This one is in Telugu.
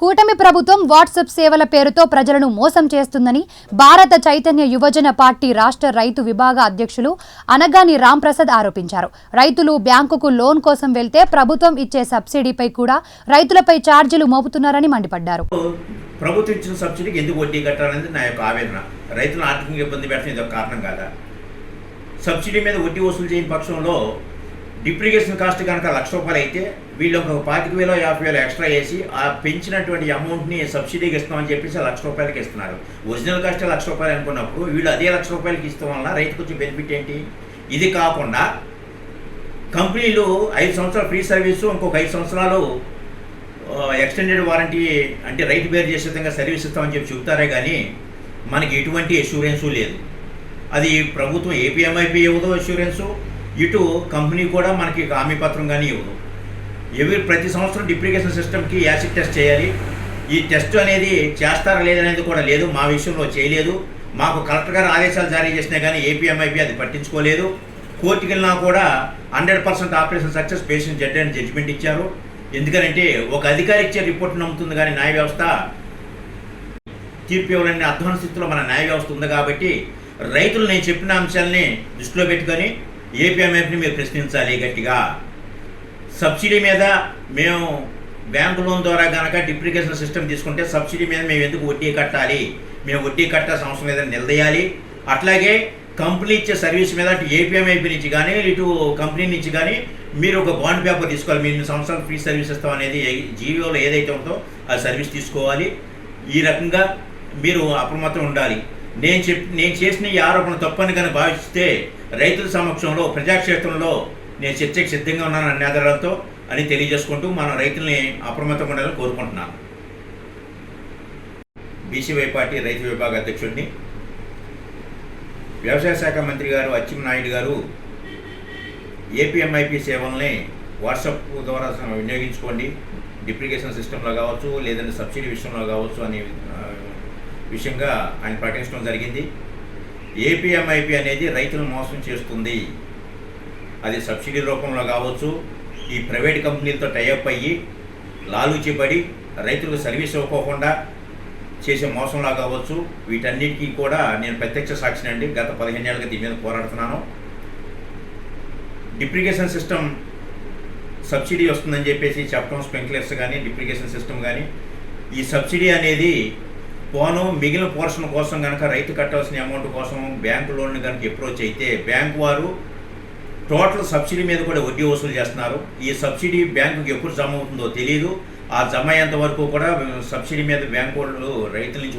కూటమి ప్రభుత్వం వాట్సాప్ సేవల పేరుతో ప్రజలను మోసం చేస్తుందని భారత చైతన్య యువజన పార్టీ రాష్ట్ర రైతు విభాగ అధ్యక్షులు అనగాని రాంప్రసాద్ ఆరోపించారు. రైతులు బ్యాంకుకు లోన్ కోసం వెళ్తే ప్రభుత్వం ఇచ్చే సబ్సిడీపై కూడా రైతులపై ఛార్జీలు మోపుతున్నారని మండిపడ్డారు. ప్రభుత్వం ఇచ్చిన సబ్సిడీకి ఎందుకు వడ్డీ కట్టాలనేది నా యొక్క ఆవేదన. రైతులను ఆర్థికంగా ఇబ్బంది పెట్టడం ఇది ఒక కారణం కాదా? సబ్సిడీ మీద వడ్డీ వసూలు చేయని పక్షంలో డిప్రికేషన్ కాస్ట్ కనుక లక్ష రూపాయలు అయితే వీళ్ళు ఒక పాతిక వేల యాభై వేలు ఎక్స్ట్రా వేసి ఆ పెంచినటువంటి అమౌంట్ని సబ్సిడీకి ఇస్తామని చెప్పేసి లక్ష రూపాయలకి ఇస్తున్నారు. ఒరిజినల్ కాస్ట్ లక్ష రూపాయలు అనుకున్నప్పుడు వీళ్ళు అదే లక్ష రూపాయలకి ఇస్తాం వల్ల రైతుకు వచ్చే బెనిఫిట్ ఏంటి? ఇది కాకుండా కంపెనీలు ఐదు సంవత్సరాలు ఫ్రీ సర్వీసు ఇంకొక ఐదు సంవత్సరాలు ఎక్స్టెండెడ్ వారంటీ అంటే రైతు బేర్ చేసే విధంగా సర్వీస్ ఇస్తామని చెప్పి చెబుతారే కానీ మనకి ఎటువంటి ఇన్సూరెన్సు లేదు. అది ప్రభుత్వం ఏపీఎంఐపి ఇవ్వదు ఇన్సూరెన్సు ఇటు కంపెనీ కూడా మనకి హామీ పత్రం కానీ ఇవ్వదు. ఎవరి ప్రతి సంవత్సరం డిప్లికేషన్ సిస్టమ్కి యాసిడ్ టెస్ట్ చేయాలి. ఈ టెస్ట్ అనేది చేస్తారా లేదనేది కూడా లేదు. మా విషయంలో చేయలేదు. మాకు కలెక్టర్ గారు ఆదేశాలు జారీ చేసినా కానీ ఏపీఎంఐపీ అది పట్టించుకోలేదు. కోర్టుకి వెళ్ళినా కూడా hundred percent operation success patient Z అని జడ్జిమెంట్ ఇచ్చారు. ఎందుకంటే ఒక అధికారి ఇచ్చే రిపోర్ట్ నమ్ముతుంది కానీ న్యాయ వ్యవస్థ తీర్పు ఇవ్వాలనే అధ్వాన స్థితిలో మన న్యాయ వ్యవస్థ ఉంది కాబట్టి రైతులు నేను చెప్పిన అంశాలని దృష్టిలో పెట్టుకొని ఏపీఎంఎఫ్ని మీరు ప్రశ్నించాలి గట్టిగా. సబ్సిడీ మీద మేము బ్యాంకు లోన్ ద్వారా కనుక డిప్లికేషన్ సిస్టమ్ తీసుకుంటే సబ్సిడీ మీద మేము ఎందుకు వడ్డీ కట్టాలి? మేము వడ్డీ కట్టాల్సిన అవసరం లేదని నిలదీయాలి. అట్లాగే కంపెనీ ఇచ్చే సర్వీస్ మీద అటు ఏపీఎంఐపీ నుంచి కానీ ఇటు కంపెనీ నుంచి కానీ మీరు ఒక బాండ్ పేపర్ తీసుకోవాలి. మీరు ఇన్ని సంవత్సరాలు ఫ్రీ సర్వీస్ ఇస్తాం అనేది జీవోలో ఏదైతే ఉందో ఆ సర్వీస్ తీసుకోవాలి. ఈ రకంగా మీరు అప్రమత్తం ఉండాలి. నేను చెప్ నేను చేసిన ఈ ఆరోపణ తప్పని కానీ భావిస్తే రైతుల సమక్షంలో ప్రజాక్షేత్రంలో నేను చర్చకు సిద్ధంగా ఉన్నాను అన్ని ఆధారాలతో అని తెలియజేసుకుంటూ మనం రైతుల్ని అప్రమత్తంగా ఉండాలని కోరుకుంటున్నాను. బీసీవై పార్టీ రైతు విభాగ అధ్యక్షుడిని వ్యవసాయ శాఖ మంత్రి గారు అచ్చెన్నాయుడు గారు ఏపీఎంఐపి సేవల్ని వాట్సాప్ ద్వారా వినియోగించుకోండి. డిప్లికేషన్ సిస్టంలో కావచ్చు లేదంటే సబ్సిడీ విషయంలో కావచ్చు అని విషయంగా ఆయన ప్రకటించడం జరిగింది. ఏపీఎంఐపి అనేది రైతులను మోసం చేస్తుంది. అది సబ్సిడీ రూపంలో కావచ్చు ఈ ప్రైవేట్ కంపెనీలతో టైఅప్ అయ్యి లాలూచిపడి రైతులకు సర్వీస్ ఇవ్వకోకుండా చేసే మోసంలా కావచ్చు. వీటన్నిటికీ కూడా నేను ప్రత్యక్ష సాక్షిని అండి. గత పదిహేను ఏళ్ళకి దీని మీద పోరాడుతున్నాను. డిప్రికేషన్ సిస్టమ్ సబ్సిడీ వస్తుందని చెప్పేసి చెప్పడం స్ప్రింక్లర్స్ కానీ డిప్రికేషన్ సిస్టమ్ కానీ ఈ సబ్సిడీ అనేది పోను మిగిలిన పోర్షన్ కోసం కనుక రైతు కట్టాల్సిన అమౌంట్ కోసం బ్యాంకు లోన్ కనుక అప్రోచ్ అయితే బ్యాంకు వారు టోటల్ సబ్సిడీ మీద కూడా వడ్డీ వసూలు చేస్తున్నారు. ఈ సబ్సిడీ బ్యాంకుకి ఎప్పుడు జమ అవుతుందో తెలియదు ఆ జమ అయ్యేంత వరకు కూడా సబ్సిడీ మీద బ్యాంకు వాళ్ళు రైతుల నుంచి